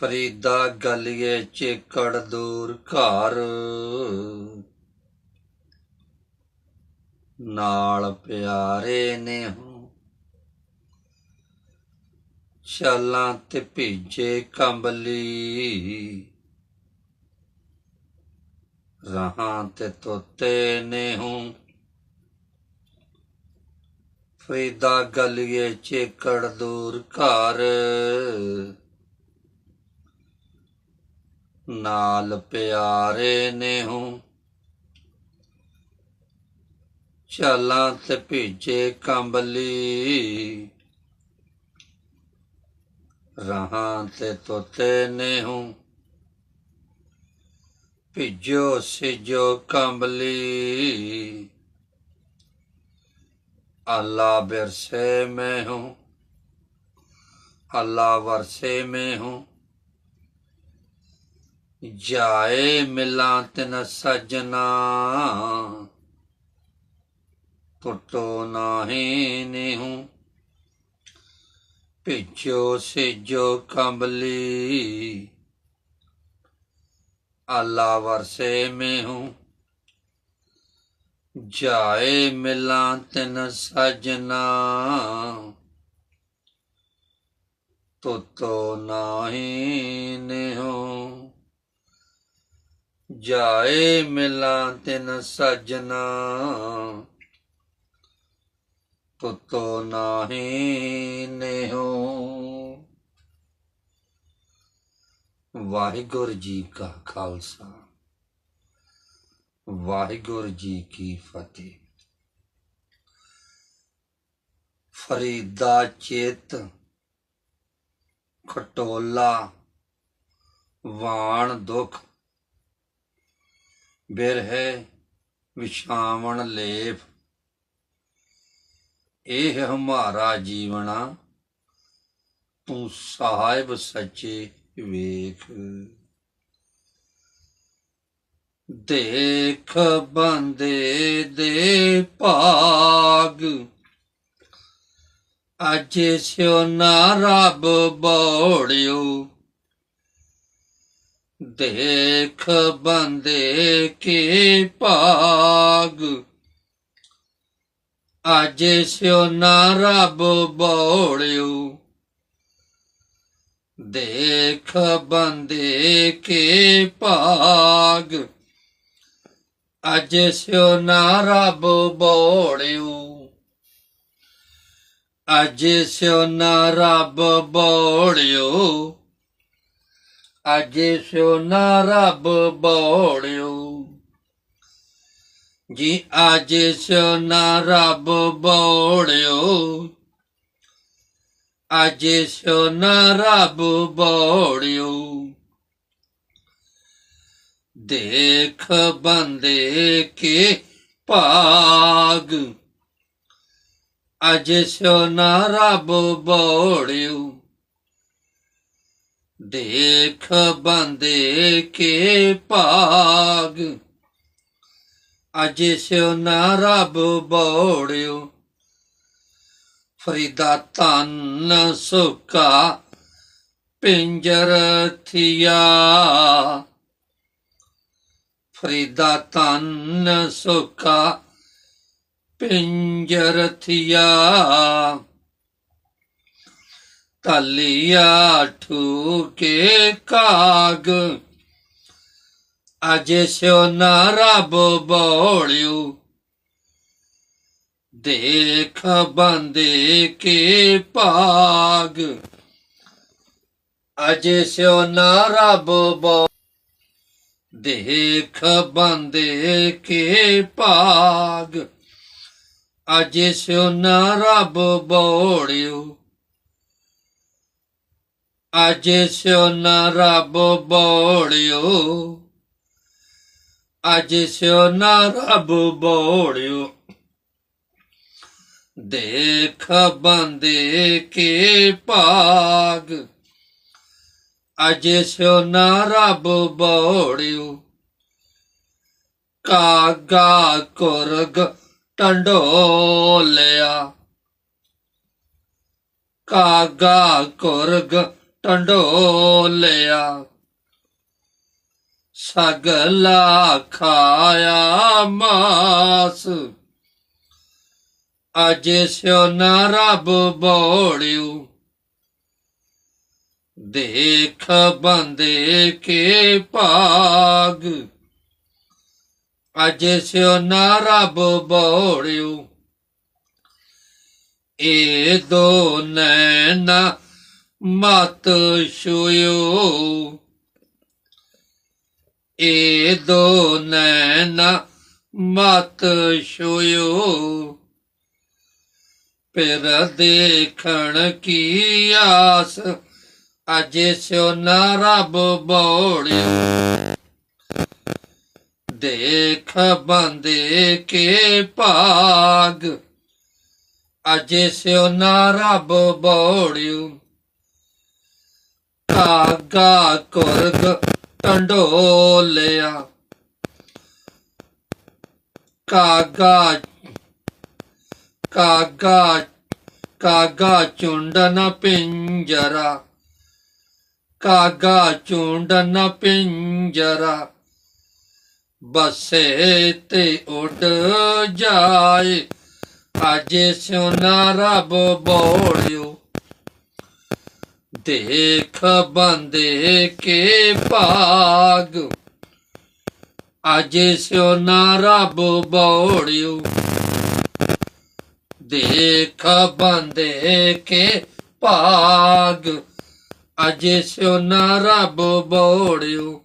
ਫਰੀਦਾ ਗਲੀਏ ਚੇਕੜ ਦੂਰ ਘਰ। ਨਾਲ ਪਿਆਰੇ ਨੇ ਹੂੰ ਛਾਲਾਂ ਤੇ ਭੀਜੇ ਕੰਬਲੀ। ਰਹਾਂ ਤੇ ਤੋਤੇ ਨੇ ਹੂੰ ਫਰੀਦਾ ਗਲੀਏ ਚੇਕੜ ਦੂਰ ਘਰ। ਨਾਲ ਪਿਆਰੇ ਨੇ ਹੂੰ ਚਾਲਾਂ ਤੇ ਭੇਜੇ ਕੰਬਲੀ। ਰਹਾ ਤੇ ਤੋਤੇ ਨੇ ਹੂੰ ਭਿਜੋ ਸਿਜੋ ਕੰਬਲੀ। ਅੱਲਾ ਬਰਸੇ ਮੈਂ ਹੂੰ ਅੱਲਾ ਵਰਸੇ ਮੈਂ ਹੂੰ जाए मिला तिन सजना। पुटो नाहे पिछो से जो कंबली। अल्लाह वरसे में हूँ जाए मिला तिन सजना। तो तो नाहीं नहीं। हूँ ਜਾਏ ਮਿਲਾਂ ਤਿਨ ਸਜਨਾ ਤੁਤੋ ਨਾਹੀ ਨਿਹੋ। ਵਾਹਿਗੁਰੂ ਜੀ ਕਾ ਖਾਲਸਾ। ਵਾਹਿਗੁਰੂ ਜੀ ਕੀ ਫਤਿਹ। ਫਰੀਦਾ ਚੇਤ ਖਟੋਲਾ, ਵਾਣ ਦੁਖ ਬਿਰਹਿ ਵਿਛਾਵਣ ਲੇਫ ਇਹ ਹਮਾਰਾ ਜੀਵਣਾ, ਤੂੰ ਸਾਹਿਬ ਸੱਚੇ ਵੇਖ। ਦੇਖ ਬੰਦੇ ਦੇ ਭਾਗ, ਅਜੇ ਸਿਓ ਨਾ ਰੱਬ ਬੋੜਿਓ। ਦੇਖ ਬੰਦੇ ਕੇ ਭਾਗ। ਅੱਜ ਸਿਓ ਨਾ ਰੱਬ ਬੋਲਿਓ। ਦੇਖ ਬੰਦੇ ਕੇ ਭਾਗ। ਅੱਜ ਸਿਓ ਨਾ ਰੱਬ ਬੋਲਿਓ। ਅੱਜ ਸਿਓ ਨਾ ਰੱਬ ਬੋਲਿਓ। ਅਜੇ ਸੋ ਨਾ ਰੱਬ ਬੋੜਿਓ। ਜੀ ਅਜੇ ਸੋ ਨਾ ਰੱਬ ਬੋੜਿਓ। ਅਜੇ ਸੋ ਨਾ ਰੱਬ ਬੋੜਿਓ। ਦੇਖ ਬੰਦੇ ਕੇ ਭਾਗ। ਅਜੇ ਸੋ ਨਾ ਰੱਬ ਬੋੜਿਓ। ਦੇਖ ਬੰਦੇ ਕੇ ਭਾਗ। ਅਜੇ ਸਿਓ ਨਾ ਰੱਬ ਬੋੜਿਓ, ਫਰੀਦਾ ਤਨ ਸੁਕਾ ਪਿੰਜਰ ਥਿਆ। ਫਰੀਦਾ ਤਨ ਸੁਕਾ ਪਿੰਜਰ ਥਿਆ। ਤਲਿਆ ਠੂਕੇ ਕਾਗ। ਅਜੇ ਸਿਓ ਨਾ ਰੱਬ ਬੋੜਿਓ ਦੇਖ ਬੰਦੇ ਕੇ ਭਾਗ। ਅਜ ਸਿਓ ਨਾ ਰੱਬ ਬੋ ਦੇਖ ਬੰਦੇ ਕੇ ਭਾਗ। ਅਜੇ ਸਿਓ ਨਾ ਰੱਬ ਬੋੜਿਓ ਅਜ ਸਿਓ ਨਾ ਰੱਬ ਬੋੜਿਓ ਅਜ ਸਿਓ ਨਾ ਰੱਬ ਬੋੜਿਓ ਦੇਖ ਬੰਦੇ ਕੇ ਭਾਗ। ਅਜੇ ਸਿਓ ਨਾ ਰੱਬ ਬੋੜਿਓ ਕਾਗਾ ਕੁਰਗ ਟੰਡੋਲਿਆ। ਕਾਗਾ ਕੁਰਗ ਟੰਡੋਲਿਆ, ਸਗਲਾ ਖਾਇਆ ਮਾਸ। ਅਜ ਸਿਓ ਨਾ ਰੱਬ ਬੋੜਿਓ ਦੇਖ ਬੰਦੇ ਕੇ ਭਾਗ। ਅਜ ਸਿਓ ਨਾ ਰੱਬ ਬੋੜਿਓ ਇਹ ਦੋ ਨੈਣਾ ਮਤ ਛੁਇਓ। ਏ ਦੋ ਨੈਣਾ ਮਤ ਛੁਇਓ। ਫਿਰ ਦੇਖਣ ਕੀ ਆਸ, ਅਜੇ ਸਿਓ ਨਾ ਰੱਬ ਬੋੜਿਓ ਦੇਖ ਬੰਦੇ ਕੇ ਭਾਗ, ਅਜੇ ਸਿਓ ਨਾ ਰੱਬ ਬੋੜਿਓ ਕਾਗਾ ਕੁਰਗ ਟੰਡੋਲਿਆ। ਕਾਗਾ ਕਾਗਾ ਕਾਗਾ ਚੁੰਡਨ ਪਿੰਜਰਾ। ਕਾਗਾ ਚੁੰਡਨ ਪਿੰਜਰਾ। ਬਸੇ ਤੇ ਉੱਡ ਜਾਏ। ਅੱਜ ਸੋਨਾ ਰੱਬ ਬੋਲਿਓ। ਦੇਖ ਬੰਦੇ ਕੇ ਭਾਗ। ਸਿਓ ਨਾ ਰੱਬ ਬੋੜਿਓ। ਦੇਖ ਬੰਦੇ ਕੇ ਭਾਗ। ਅੱਜ ਸੋਨਾ ਰੱਬ ਬੋੜਿਓ।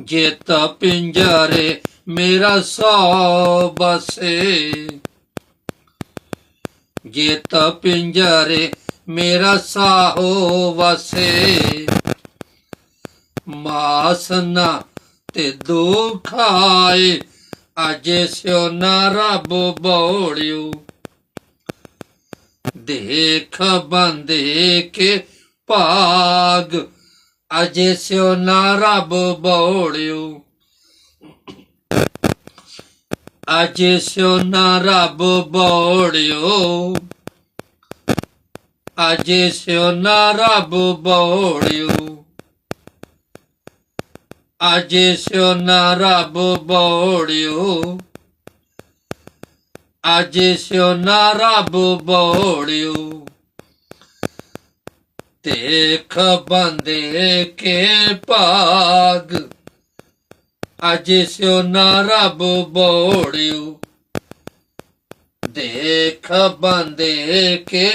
ਜੇ ਜੇਤ ਪਿੰਜਰੇ ਮੇਰਾ ਸੌ ਬਸੇ। ਜੇਤ ਪਿੰਜਰੇ ਮੇਰਾ ਸਾਹੋ ਵਸੇ। ਮਾਸਨਾ ਤੇ ਦੁਖਾਏ ਅਜ ਸਿਓ ਨਾ ਰੱਬ ਬੋੜਿਓ ਦੇਖ ਬੰਦੇ ਕੇ ਭਾਗ, ਅਜੇ ਸਿਓ ਨਾ ਰੱਬ ਬੋੜਿਓ ਅਜੇ ਸਿਓ ਨਾ ਰੱਬ ਬੋੜਿਓ। ਅਜੇ ਸਿਓ ਨਾ ਰੱਬ ਬੋੜਿਓ। ਅਜੇ ਸਿਓ ਨਾ ਰੱਬ ਬੋੜਿਓ। ਅਜੇ ਸਿਓ ਨਾ ਰੱਬ ਬੋੜਿਓ। ਦੇਖ ਬੰਦੇ ਕੇ ਭਾਗ। ਅਜੇ ਸਿਓ ਨਾ ਰੱਬ ਬੋੜਿਓ ਦੇਖ ਬੰਦੇ ਕੇ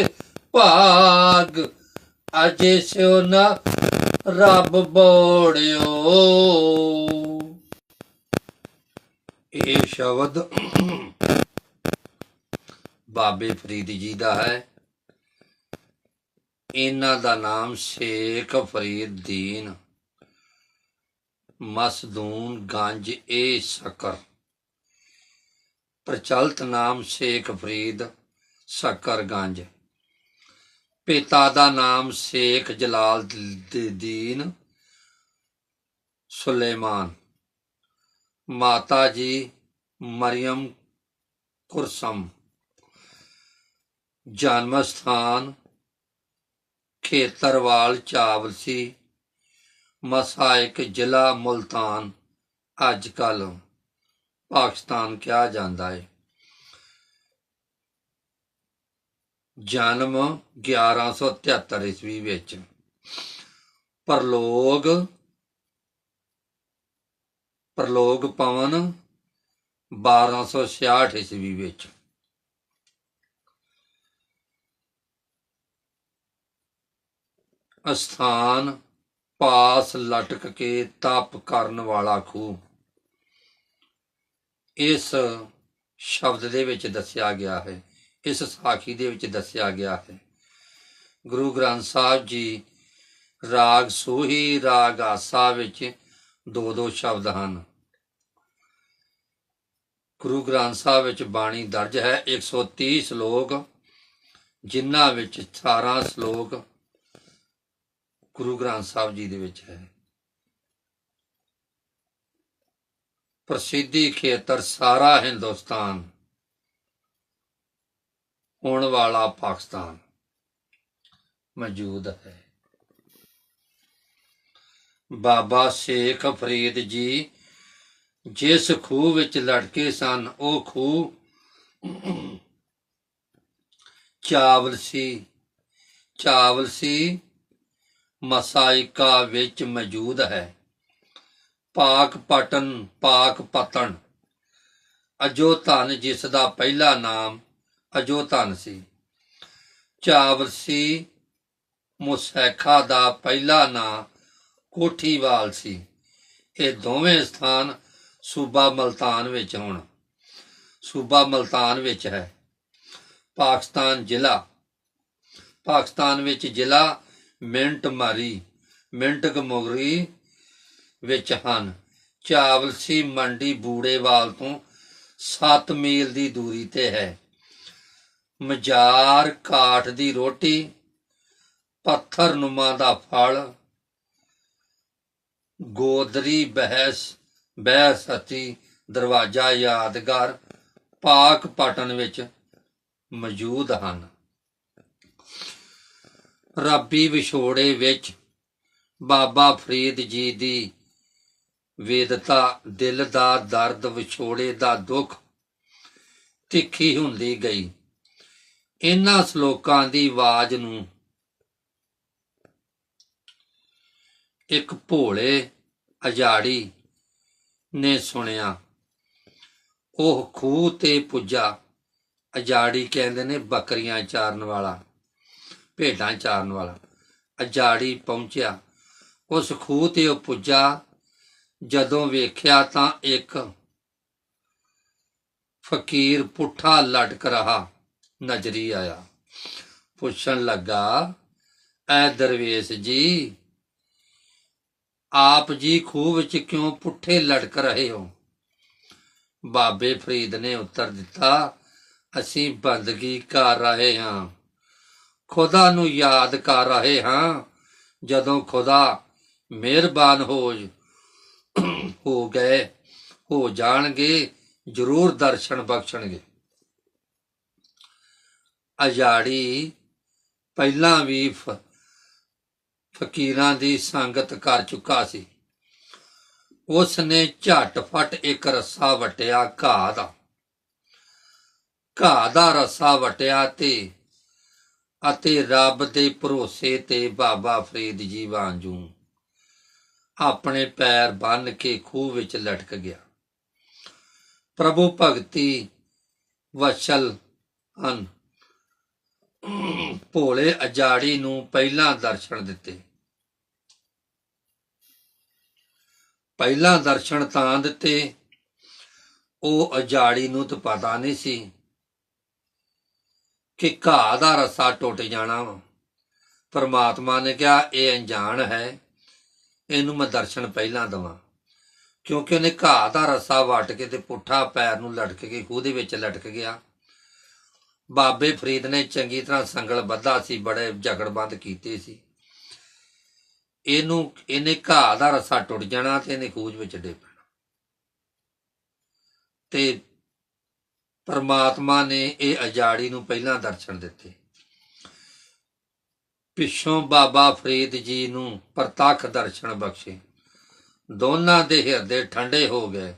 ਭਾਗ। ਅਜੇ ਸਿਓ ਨਾ ਰੱਬ ਬੋੜਿਓ ਇਹ ਸ਼ਬਦ ਬਾਬੇ ਫਰੀਦ ਜੀ ਦਾ ਹੈ। ਇਹਨਾਂ ਦਾ ਨਾਮ ਸ਼ੇਖ ਫਰੀਦ ਦੀਨ। ਮਸਦੂਨ ਗੰਜ ਏ ਸ਼ਕਰ। ਪ੍ਰਚਲਿਤ ਨਾਮ ਸ਼ੇਖ ਫਰੀਦ ਸ਼ਕਰ ਗੰਜ। ਪਿਤਾ ਦਾ ਨਾਮ ਸ਼ੇਖ ਜਲਾਲ ਦੀਨ ਸੁਲੇਮਾਨ। ਮਾਤਾ ਜੀ ਮਰੀਮ ਕੁਰਸਮ। ਜਨਮ ਸਥਾਨ ਖੇਤਰਵਾਲ ਚਾਵਲਸੀ ਮਸਾਇਕ ਜ਼ਿਲ੍ਹਾ ਮੁਲਤਾਨ, ਅੱਜ ਕੱਲ ਪਾਕਿਸਤਾਨ ਕਿਹਾ ਜਾਂਦਾ ਹੈ ਜਨਮ 1173 ਈਸਵੀ ਵਿੱਚ ਪ੍ਰਲੋਗ ਪ੍ਰਲੋਗ ਪਵਨ 1266 ਈਸਵੀ ਵਿੱਚ। ਅਸਥਾਨ ਪਾਸ ਲਟਕ ਕੇ ਤਪ ਕਰਨ ਵਾਲਾ ਖੂਹ। ਇਸ ਸ਼ਬਦ ਦੇ ਵਿੱਚ ਦੱਸਿਆ ਗਿਆ ਹੈ, ਇਸ ਸਾਖੀ ਦੇ ਵਿੱਚ ਦੱਸਿਆ ਗਿਆ ਹੈ। ਗੁਰੂ ਗ੍ਰੰਥ ਸਾਹਿਬ ਜੀ ਰਾਗ ਸੋਹੀ ਰਾਗ ਆਸਾ ਵਿੱਚ ਦੋ ਦੋ ਸ਼ਬਦ ਹਨ। ਗੁਰੂ ਗ੍ਰੰਥ ਸਾਹਿਬ ਵਿੱਚ ਬਾਣੀ ਦਰਜ ਹੈ 130 ਸ਼ਲੋਕ, ਜਿਨ੍ਹਾਂ ਵਿੱਚ 18 ਸ਼ਲੋਕ ਗੁਰੂ ਗ੍ਰੰਥ ਸਾਹਿਬ ਜੀ ਦੇ ਵਿੱਚ ਹੈ। ਪ੍ਰਸਿੱਧੀ ਖੇਤਰ ਸਾਰਾ ਹਿੰਦੁਸਤਾਨ ਹੋਣ ਵਾਲਾ ਪਾਕਿਸਤਾਨ ਮੌਜੂਦ ਹੈ। ਬਾਬਾ ਸ਼ੇਖ ਫਰੀਦ ਜੀ ਜਿਸ ਖੂਹ ਵਿੱਚ ਲੜਕੇ ਸਨ, ਉਹ ਖੂਹ ਚਾਵਲ ਸੀ ਚਾਵਲ ਸੀ ਮਸਾਇਕਾ ਵਿੱਚ ਮੌਜੂਦ ਹੈ। ਪਾਕ ਪਟਨ, ਪਾਕ ਪਤਨ। ਅਜੋ ਧਨ ਜਿਸ ਦਾ ਪਹਿਲਾ ਨਾਮ ਅਜੋਧਨ ਸੀ। ਚਾਵਰਸੀ ਮੁਸੈਖਾ ਦਾ ਪਹਿਲਾ ਨਾਂ ਕੋਠੀਵਾਲ ਸੀ। ਇਹ ਦੋਵੇਂ ਸਥਾਨ ਸੂਬਾ ਮਲਤਾਨ ਵਿੱਚ ਹੋਣ। ਸੂਬਾ ਮਲਤਾਨ ਵਿੱਚ ਹੈ। ਪਾਕਿਸਤਾਨ ਜ਼ਿਲ੍ਹਾ। ਪਾਕਿਸਤਾਨ ਵਿੱਚ ਜ਼ਿਲ੍ਹਾ ਮਿੰਟ ਮਾਰੀ, ਮਿੰਟ ਗਮੋਗਰੀ ਵਿੱਚ ਹਨ। ਚਾਵਲਸੀ ਮੰਡੀ ਬੂੜੇਵਾਲ ਤੋਂ 7 ਮੀਲ ਦੀ ਦੂਰੀ ਤੇ ਹੈ। ਮਜ਼ਾਰ ਕਾਠ ਦੀ ਰੋਟੀ, ਪੱਥਰ ਨੁਮਾ ਦਾ ਫਲ, ਗੋਦਰੀ ਬਹਿਸ ਬਹਿਸਤੀ ਦਰਵਾਜ਼ਾ ਯਾਦਗਾਰ ਪਾਕ ਪਟਨ ਵਿੱਚ ਮੌਜੂਦ ਹਨ। ਰਾਬੀ ਵਿਛੋੜੇ ਵਿੱਚ ਬਾਬਾ ਫਰੀਦ ਜੀ ਦੀ ਵੇਦਤਾ, ਦਿਲ ਦਾ ਦਰਦ ਵਿਛੋੜੇ ਦਾ ਦੁੱਖ ਤਿੱਖੀ ਹੁੰਦੀ ਗਈ। ਇਹਨਾਂ ਸ਼ਲੋਕਾਂ ਦੀ ਆਵਾਜ਼ ਨੂੰ ਇੱਕ ਭੋਲੇ ਅਜਾੜੀ ਨੇ ਸੁਣਿਆ। ਉਹ ਖੂਹ ਤੇ ਪੁੱਜਾ। ਅਜਾੜੀ ਕਹਿੰਦੇ ਨੇ ਬੱਕਰੀਆਂ ਚਾਰਨ ਵਾਲਾ। ਭੇਡਾਂ ਚਾਰਨ ਵਾਲਾ। ਅਜਾੜੀ ਪਹੁੰਚਿਆ। ਉਸ ਖੂਹ ਤੇ ਉਹ ਪੁੱਜਾ। ਜਦੋਂ ਵੇਖਿਆ ਤਾਂ ਇੱਕ ਫਕੀਰ ਪੁੱਠਾ ਲਟਕ ਰਹਾ। ਨਜ਼ਰੀ ਆਇਆ। ਪੁੱਛਣ ਲੱਗਾ, ਐ ਦਰਵੇਸ਼ ਜੀ, ਆਪ ਜੀ ਖੂਹ ਵਿੱਚ ਕਿਉਂ ਪੁੱਠੇ ਲਟਕ ਰਹੇ ਹੋ? ਬਾਬੇ ਫਰੀਦ ਨੇ ਉੱਤਰ ਦਿੱਤਾ, ਅਸੀਂ ਬੰਦਗੀ ਕਰ ਰਹੇ ਹਾਂ। ਖੁਦਾ ਨੂੰ ਯਾਦ ਕਰ ਰਹੇ ਹਾਂ। ਜਦੋਂ ਖੁਦਾ ਮਿਹਰਬਾਨ ਹੋ ਹੋ ਗਏ, ਹੋ ਜਾਣਗੇ, ਜ਼ਰੂਰ ਦਰਸ਼ਨ ਬਖਸ਼ਣਗੇ। ਅਜਾੜੀ ਪਹਿਲਾਂ ਵੀ ਫਕੀਰਾਂ ਦੀ ਸੰਗਤ ਕਰ ਚੁੱਕਾ ਸੀ। ਉਸ ਨੇ ਝਟਫਟ ਇੱਕ ਰੱਸਾ ਵਟਿਆ ਘਾਹ ਦਾ। ਘਾਹ ਦਾ ਰੱਸਾ ਵਟਿਆ ਤੇ ਅਤੇ ਰੱਬ ਦੇ ਭਰੋਸੇ ਤੇ ਬਾਬਾ ਫਰੀਦ ਜੀ ਵਾਂਜੂ ਆਪਣੇ ਪੈਰ ਬੰਨ ਕੇ ਖੂਹ ਵਿੱਚ ਲਟਕ ਗਿਆ। ਪ੍ਰਭੂ ਭਗਤੀ ਵਛਲ ਹਨ। ਭੋਲੇ ਅਜਾੜੀ ਨੂੰ ਪਹਿਲਾਂ ਦਰਸ਼ਨ ਦਿੱਤੇ। ਪਹਿਲਾਂ ਦਰਸ਼ਨ ਤਾਂ ਦਿੱਤੇ, ਉਹ ਅਜਾੜੀ ਨੂੰ ਤਾਂ ਪਤਾ ਨਹੀਂ ਸੀ। ਕਿ ਘਾਹ ਦਾ ਰੱਸਾ ਟੁੱਟ ਜਾਣਾ ਵਾ। ਪਰਮਾਤਮਾ ਨੇ ਕਿਹਾ, ਇਹ ਅਣਜਾਣ ਹੈ। ਇਹਨੂੰ ਮੈਂ ਦਰਸ਼ਨ ਪਹਿਲਾਂ ਦਵਾਂ। ਕਿਉਂਕਿ ਉਹਨੇ ਘਾਹ ਦਾ ਰੱਸਾ ਵੱਟ ਕੇ ਤੇ ਪੁੱਠਾ ਪੈਰ ਨੂੰ ਲਟਕ ਕੇ ਖੂਹ ਦੇ ਵਿੱਚ ਲਟਕ ਗਿਆ। ਬਾਬੇ ਫਰੀਦ ਨੇ ਚੰਗੀ ਤਰ੍ਹਾਂ ਸੰਗਲ ਬੱਧਾ ਸੀ, ਬੜੇ ਜਗੜਬੰਦ ਕੀਤੇ ਸੀ। ਇਹਨੂੰ, ਇਹਨੇ ਘਾਹ ਦਾ ਰੱਸਾ ਟੁੱਟ ਜਾਣਾ ਤੇ ਇਹਨੇ ਖੂਜ ਵਿੱਚ ਡੇ ਪੈਣਾ। ਤੇ ਪਰਮਾਤਮਾ ਨੇ ਇਹ ਅਜਾੜੀ ਨੂੰ ਪਹਿਲਾਂ ਦਰਸ਼ਨ ਦਿੱਤੇ। ਪਿੱਛੋਂ ਬਾਬਾ ਫਰੀਦ ਜੀ ਨੂੰ ਪ੍ਰਤੱਖ ਦਰਸ਼ਨ ਬਖਸ਼ੇ। ਦੋਨਾਂ ਦੇ ਹਿਰਦੇ ਠੰਡੇ ਹੋ ਗਏ।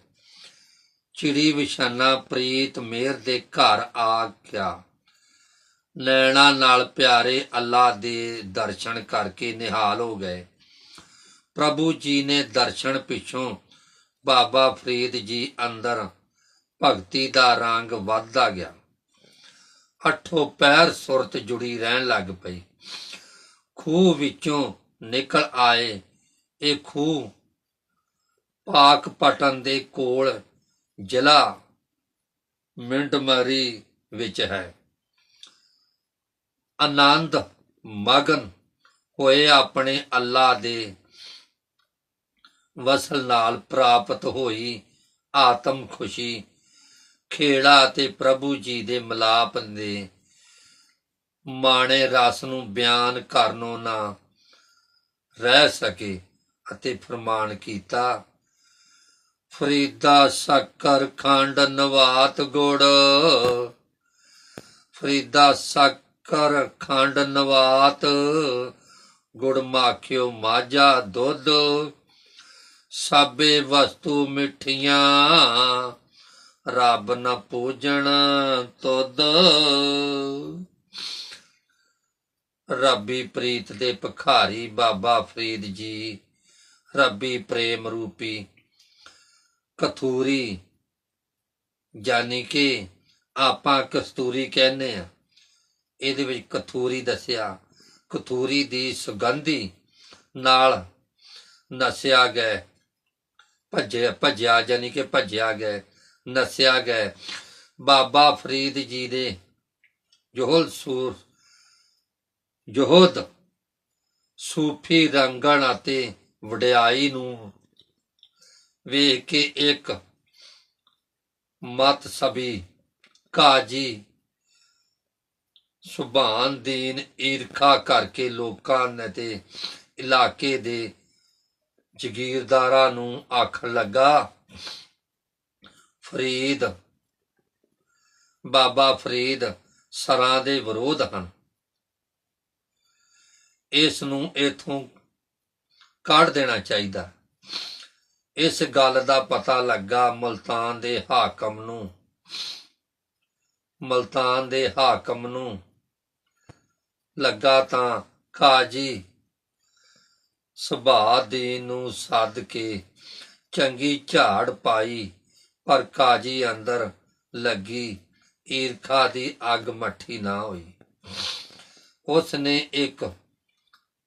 ਚਿੜੀ ਵਿਸ਼ਾਨਾ ਪ੍ਰੀਤ ਮੇਰ ਦੇ ਘਰ ਆ ਗਿਆ। ਨੈਣਾ ਨਾਲ ਪਿਆਰੇ ਅੱਲਾ ਦੇ ਦਰਸ਼ਨ ਕਰਕੇ ਨਿਹਾਲ ਹੋ ਗਏ। ਪ੍ਰਭੂ ਜੀ ਨੇ ਦਰਸ਼ਨ ਪਿੱਛੋਂ ਬਾਬਾ ਫਰੀਦ ਜੀ ਅੰਦਰ ਭਗਤੀ ਦਾ ਰੰਗ ਵੱਧਦਾ ਗਿਆ। ਹੱਠੋ ਪੈਰ ਸੁਰਤ ਜੁੜੀ ਰਹਿਣ ਲੱਗ ਪਈ। ਖੂਹ ਵਿੱਚੋਂ ਨਿਕਲ ਆਏ। ਇਹ ਖੂਹ ਪਾਕ ਪਟਨ ਦੇ ਕੋਲ ਜ਼ਿਲ੍ਹਾ ਮਿੰਟਮਰੀ ਵਿੱਚ ਹੈ। ਆਨੰਦ ਮਗਨ ਹੋਏ ਆਪਣੇ ਅੱਲਾ ਦੇ ਵਸਲ ਨਾਲ ਪ੍ਰਾਪਤ ਹੋਈ ਆਤਮ ਖੁਸ਼ੀ ਖੇੜਾ ਤੇ ਪ੍ਰਭੂ ਜੀ ਦੇ ਮਲਾਪ ਦੇ ਮਾਣੇ ਰਸ ਨੂੰ ਬਿਆਨ ਕਰਨੋਂ ਨਾ ਰਹਿ ਸਕੇ ਅਤੇ ਫਰਮਾਨ ਕੀਤਾ, ਫਰੀਦਾ ਸ਼ੱਕਰ ਖੰਡ ਨਵਾਤ ਗੁੜ। ਫਰੀਦਾ ਸ਼ੱਕ ਖੰਡ ਨਵਾਤ ਗੁੜ ਮਾਖਿਓ ਮਾਝਾ ਦੁੱਧ। ਸਾਬੇ ਵਸਤੂ ਮਿੱਠੀਆਂ ਰੱਬ ਨ ਪੂਜਣ ਤੁਧ। ਰੱਬੀ ਪ੍ਰੀਤ ਦੇ ਭਖਾਰੀ ਬਾਬਾ ਫਰੀਦ ਜੀ, ਰੱਬੀ ਪ੍ਰੇਮ ਰੂਪੀ ਕਥੂਰੀ, ਜਾਨੀ ਕਿ ਆਪਾਂ ਕਸਤੂਰੀ ਕਹਿੰਦੇ ਆ। ਇਹਦੇ ਵਿੱਚ ਕਥੂਰੀ ਦੱਸਿਆ, ਕਥੂਰੀ ਦੀ ਸੁਗੰਧੀ ਨਾਲ ਨਸਿਆ ਗਏ, ਭੱਜਿਆ ਭੱਜਿਆ, ਜਾਨੀ ਕਿ ਭੱਜਿਆ ਗਏ। ਨਸਿਆ ਗਏ ਬਾਬਾ ਫਰੀਦ ਜੀ ਦੇ ਜੋਹਲ ਸੂਰ, ਜੋਹਦ ਸੂਫੀ ਰੰਗਣ ਅਤੇ ਵਡਿਆਈ ਨੂੰ ਵੇਖ ਕੇ ਇੱਕ ਮਤ ਸਭੀ ਕਾਜੀ ਸੁਭਾਨ ਦੀਨ ਈਰਖਾ ਕਰਕੇ ਲੋਕਾਂ ਨੇ ਤੇ ਇਲਾਕੇ ਦੇ ਜਗੀਰਦਾਰਾਂ ਨੂੰ ਆਖਣ ਲੱਗਾ ਫਰੀਦ। ਬਾਬਾ ਫਰੀਦ ਸਰਾਂ ਦੇ ਵਿਰੋਧ ਹਨ। ਇਸ ਨੂੰ ਇਥੋਂ ਕੱਢ ਦੇਣਾ ਚਾਹੀਦਾ। ਇਸ ਗੱਲ ਦਾ ਪਤਾ ਲੱਗਾ ਮਲਤਾਨ ਦੇ ਹਾਕਮ ਨੂੰ। ਮਲਤਾਨ ਦੇ ਹਾਕਮ ਨੂੰ ਲੱਗਾ ਤਾਂ ਕਾਜੀ। ਸੁਭਾ ਦੇ ਨੂੰ ਸੱਦ ਕੇ ਚੰਗੀ ਝਾੜ ਪਾਈ। ਪਰ ਕਾਜੀ ਅੰਦਰ ਲੱਗੀ, ਈਰਖਾ ਦੀ ਅੱਗ ਮੱਠੀ ਨਾ ਹੋਈ। ਉਸ ਨੇ ਇੱਕ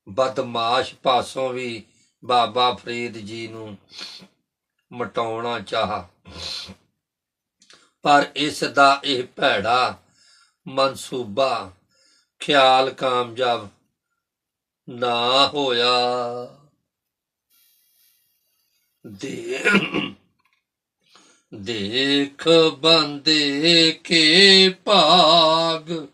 ਬਦਮਾਸ਼ ਪਾਸੋਂ ਵੀ ਬਾਬਾ ਫਰੀਦ ਜੀ ਨੂੰ ਮਟਾਉਣਾ ਚਾਹਾ। ਪਰ ਇਸ ਦਾ ਇਹ ਭੈੜਾ ਮਨਸੂਬਾ ਖਿਆਲ ਕਾਮਯਾਬ ਨਾ ਹੋਇਆ। ਦੇ ਦੇਖ ਬੰਦੇ ਕੇ ਭਾਗ।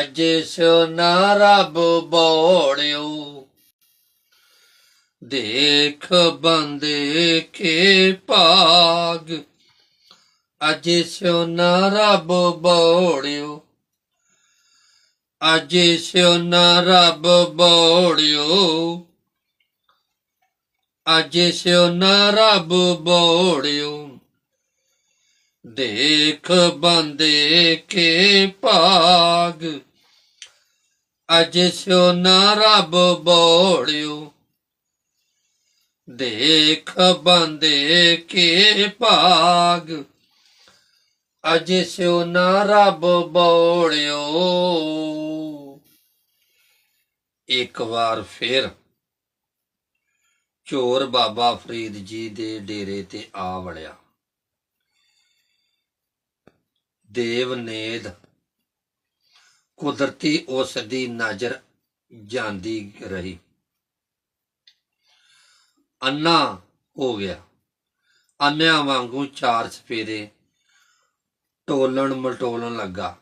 ਅਜ ਸੋ ਨਾ ਰੱਬ ਬੋੜਿਓ। ਦੇਖ ਬੰਦੇ ਕੇ ਭਾਗ। ਅਜ ਸੋ ਨਾ ਰੱਬ ਬੋੜਿਓ। ਅਜ ਸੋ ਨਾ ਰੱਬ ਬੋੜਿਓ। ਅਜ ਸਿਓ ਨਾ ਰੱਬ ਬੋੜਿਓ। ਦੇਖ ਬੰਦੇ ਕੇ ਭਾਗ। ਅਜ ਸਿਓ ਨਾ ਰੱਬ ਬੋੜਿਓ। ਦੇਖ ਬੰਦੇ ਕੇ ਭਾਗ। ਅਜ ਸੋ ਨਾ ਰੱਬ ਬੋੜਿਓ। ਇੱਕ ਵਾਰ ਫਿਰ ਚੋਰ ਬਾਬਾ ਫਰੀਦ ਜੀ ਦੇ ਡੇਰੇ ਤੇ ਆ ਵੜਿਆ। ਦੇਵ ਨੇਦ, ਕੁਦਰਤੀ ਉਸ ਦੀ ਨਜ਼ਰ ਜਾਂਦੀ ਰਹੀ। ਅੰਨਾ ਹੋ ਗਿਆ। ਅੰਨਿਆਂ ਵਾਂਗੂ ਚਾਰ ਸਫੇਰੇ ਟੋਲਣ ਮਟੋਲਣ ਲੱਗਾ।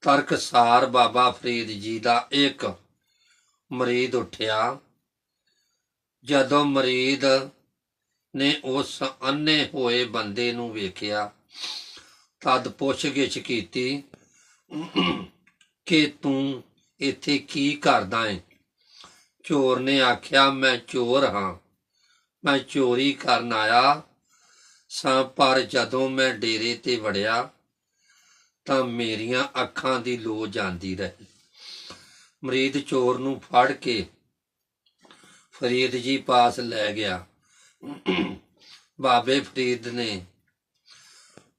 ਤਰਕਸਾਰ ਬਾਬਾ ਫਰੀਦ ਜੀ ਦਾ ਇੱਕ ਮਰੀਦ ਉੱਠਿਆ। ਜਦੋਂ ਮਰੀਦ ਨੇ ਉਸ ਅੰਨੇ ਹੋਏ ਬੰਦੇ ਨੂੰ ਵੇਖਿਆ, ਤਦ ਪੁੱਛਗਿੱਛ ਕੀਤੀ, ਕਿ ਤੂੰ ਇੱਥੇ ਕੀ ਕਰਦਾ ਹੈ ਚੋਰ ਨੇ ਆਖਿਆ, ਮੈਂ ਚੋਰ ਹਾਂ। ਮੈਂ ਚੋਰੀ ਕਰਨ ਆਇਆ ਸਾਂ, ਪਰ ਜਦੋਂ ਮੈਂ ਡੇਰੇ ਤੇ ਵੜਿਆ, ਤਾਂ ਮੇਰੀਆਂ ਅੱਖਾਂ ਦੀ ਲੋ ਜਾਂਦੀ ਰਹੀ। ਮਰੀਦ ਚੋਰ ਨੂੰ ਫੜ ਕੇ ਫਰੀਦ ਜੀ ਪਾਸ ਲੈ ਗਿਆ। ਬਾਬੇ ਫਰੀਦ ਨੇ,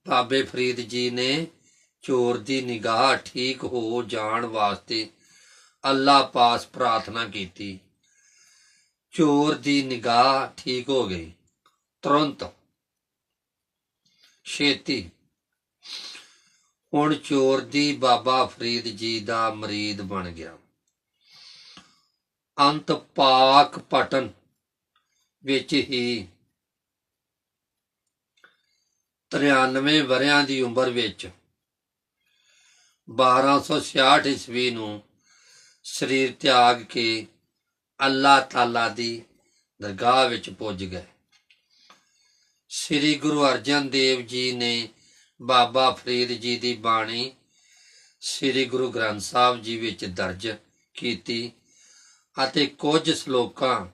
ਬਾਬੇ ਫਰੀਦ ਜੀ ਨੇ ਚੋਰ ਦੀ ਨਿਗਾਹ ਠੀਕ ਹੋ ਜਾਣ ਵਾਸਤੇ ਅੱਲਾ ਪਾਸ ਪ੍ਰਾਰਥਨਾ ਕੀਤੀ। ਚੋਰ ਦੀ ਨਿਗਾਹ ਠੀਕ ਹੋ ਗਈ। ਤੁਰੰਤ ਛੇਤੀ ਹੁਣ ਚੋਰ ਦੀ ਬਾਬਾ ਫਰੀਦ ਜੀ ਦਾ ਮਰੀਦ ਬਣ ਗਿਆ। ਅੰਤ ਪਾਕ ਪਟਨ ਵਿੱਚ ਹੀ 93 ਵਰਿਆਂ ਦੀ ਉਮਰ ਵਿੱਚ 1266 ਈਸਵੀ ਨੂੰ ਸਰੀਰ ਤਿਆਗ ਕੇ ਅੱਲਾਹ ਤਾਲਾ ਦੀ ਦਰਗਾਹ ਵਿੱਚ ਪੁੱਜ ਗਏ। ਸ੍ਰੀ ਗੁਰੂ ਅਰਜਨ ਦੇਵ ਜੀ ਨੇ ਬਾਬਾ ਫਰੀਦ ਜੀ ਦੀ ਬਾਣੀ ਸ੍ਰੀ ਗੁਰੂ ਗ੍ਰੰਥ ਸਾਹਿਬ ਜੀ ਵਿੱਚ ਦਰਜ ਕੀਤੀ। ਅਤੇ ਕੁਝ ਸ਼ਲੋਕਾਂ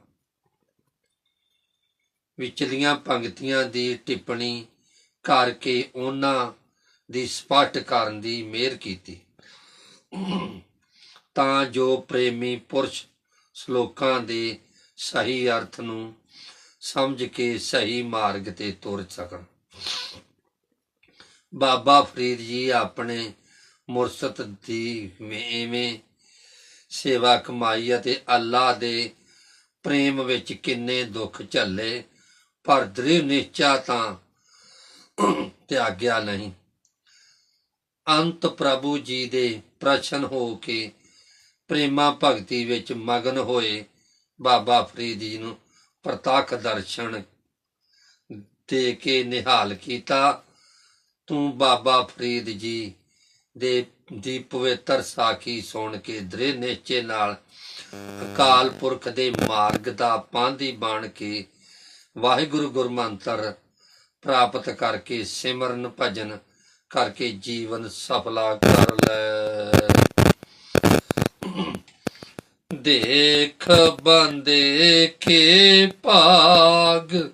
ਵਿਚਲੀਆਂ ਪੰਕਤੀਆਂ ਦੀ ਟਿੱਪਣੀ ਕਰਕੇ ਉਹਨਾਂ ਦੀ ਸਪਸ਼ਟ ਕਰਨ ਦੀ ਮਿਹਰ ਕੀਤੀ। ਤਾਂ ਜੋ ਪ੍ਰੇਮੀ ਪੁਰਸ਼ ਸ਼ਲੋਕਾਂ ਦੇ ਸਹੀ ਅਰਥ ਨੂੰ ਸਮਝ ਕੇ ਸਹੀ ਮਾਰਗ ਤੇ ਤੁਰ ਸਕਣ। ਬਾਬਾ ਫਰੀਦ ਜੀ ਆਪਣੇ ਮੁਰਸ਼ਦ ਦੀ ਐਵੇਂ ਸੇਵਾ ਕਮਾਈ ਅਤੇ ਅੱਲਾ ਦੇ ਪ੍ਰੇਮ ਵਿੱਚ ਕਿੰਨੇ ਦੁੱਖ ਝੱਲੇ, ਪਰ ਦ੍ਰਿੜ ਨਿਸ਼ਚਾ ਤਾਂ ਤਿਆਗਿਆ ਨਹੀਂ। ਅੰਤ ਪ੍ਰਭੂ ਜੀ ਦੇ ਪ੍ਰਸ਼ਨ ਹੋ ਕੇ ਪ੍ਰੇਮਾ ਭਗਤੀ ਵਿੱਚ ਮਗਨ ਹੋਏ ਬਾਬਾ ਫਰੀਦ ਜੀ ਨੂੰ ਪ੍ਰਤੱਖ ਦਰਸ਼ਨ ਦੇ ਕੇ ਨਿਹਾਲ ਕੀਤਾ। ਤੂੰ ਬਾਬਾ ਫਰੀਦ ਜੀ ਦੇ ਦੀ ਪਵਿੱਤਰ ਸਾਖੀ ਸੁਣ ਕੇ ਦ੍ਰਿੜ ਨਿਸ਼ਚੇ ਨਾਲ ਅਕਾਲ ਪੁਰਖ ਦੇ ਮਾਰਗ ਦਾ ਪਾਂਧੀ ਬਣ ਕੇ ਵਾਹਿਗੁਰੂ ਗੁਰਮੰਤਰ ਪ੍ਰਾਪਤ ਕਰਕੇ ਸਿਮਰਨ ਭਜਨ ਕਰਕੇ ਜੀਵਨ ਸਫਲਾ ਕਰ ਲੈ। ਦੇਖ ਬੰਦੇ ਕੇ ਭਾਗ,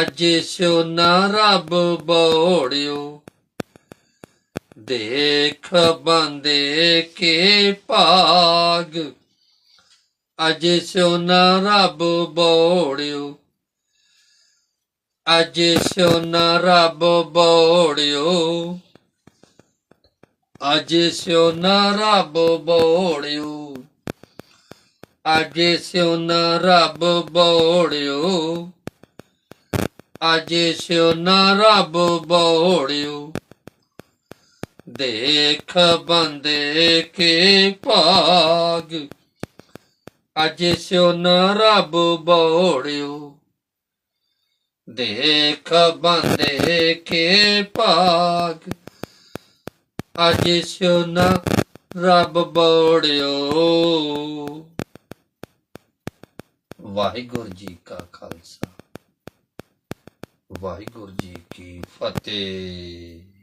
ਅਜੇ ਸਿਓ ਨਾ ਰੱਬ ਬੋੜਿਓ। ਦੇਖ ਬੰਦੇ ਕੇ ਭਾਗ, ਅੱਜ ਸਿਓ ਨਾ ਰੱਬ ਬੋੜਿਓ, ਅੱਜ ਸਿਓ ਨਾ ਰੱਬ ਬੋੜਿਓ, ਅੱਜ ਸਿਓ ਨਾ ਰੱਬ ਬੋੜਿਓ, ਅੱਜ ਸਿਓ ਨਾ ਰੱਬ ਬੋੜਿਓ, ਅੱਜ ਸਿਓ ਨਾ ਰੱਬ ਬੋੜਿਓ। ਦੇਖ ਬੰਦੇ ਕੇ ਭਾਗ, ਅਜ ਸਿਓ ਨਾ ਰੱਬ ਬੋੜਿਓ। ਦੇਖ ਬੰਦੇ ਕੇ ਭਾਗ, ਅੱਜ ਸਿਓ ਨਾ ਰੱਬ ਬੋੜਿਓ। ਵਾਹਿਗੁਰੂ ਜੀ ਕਾ ਖਾਲਸਾ, ਵਾਹਿਗੁਰੂ ਜੀ ਕੀ ਫਤਿਹ।